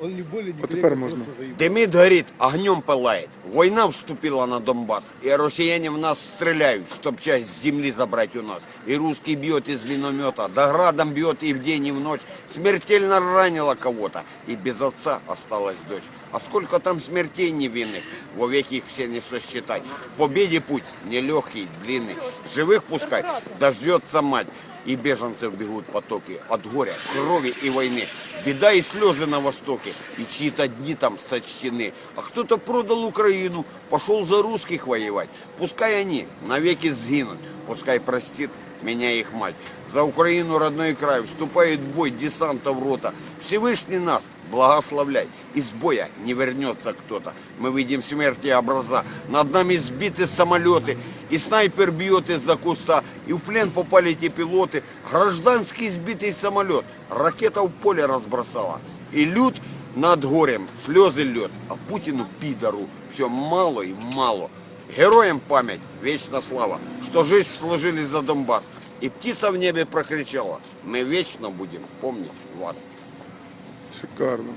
Он не более, не тепер можна. Дымит, горит, огнем пылает. Война вступила на Донбасс, и россияне в нас стреляют, чтоб часть земли забрать у нас. И русский бьет из миномета, да градом бьет и в день, и в ночь. Смертельно ранила кого-то, и без отца осталась дочь. А сколько там смертей невинных, вовек их все не сосчитать. К победе путь нелегкий, длинный. Живых пускай, дождется мать. И беженцев бегут потоки от горя, крови и войны. Беда и слезы на востоке, и чьи-то дни там сочтены. А кто-то продал Украину, пошел за русских воевать. Пускай они навеки сгинут, пускай простит меня их мать. За Украину, родной край, вступает в бой десантов рота. Всевышний нас благословляй. Из боя не вернется кто-то. Мы видим смерти образа. Над нами сбиты самолеты. И снайпер бьет из-за куста. И в плен попали те пилоты. Гражданский сбитый самолет. Ракета в поле разбросала. И люд над горем. Слезы лед. А Путину пидору все мало и мало. Героям память, вечна слава, что жизнь сложили за Донбасс. И птица в небе прокричала, мы вечно будем помнить вас. Шикарно.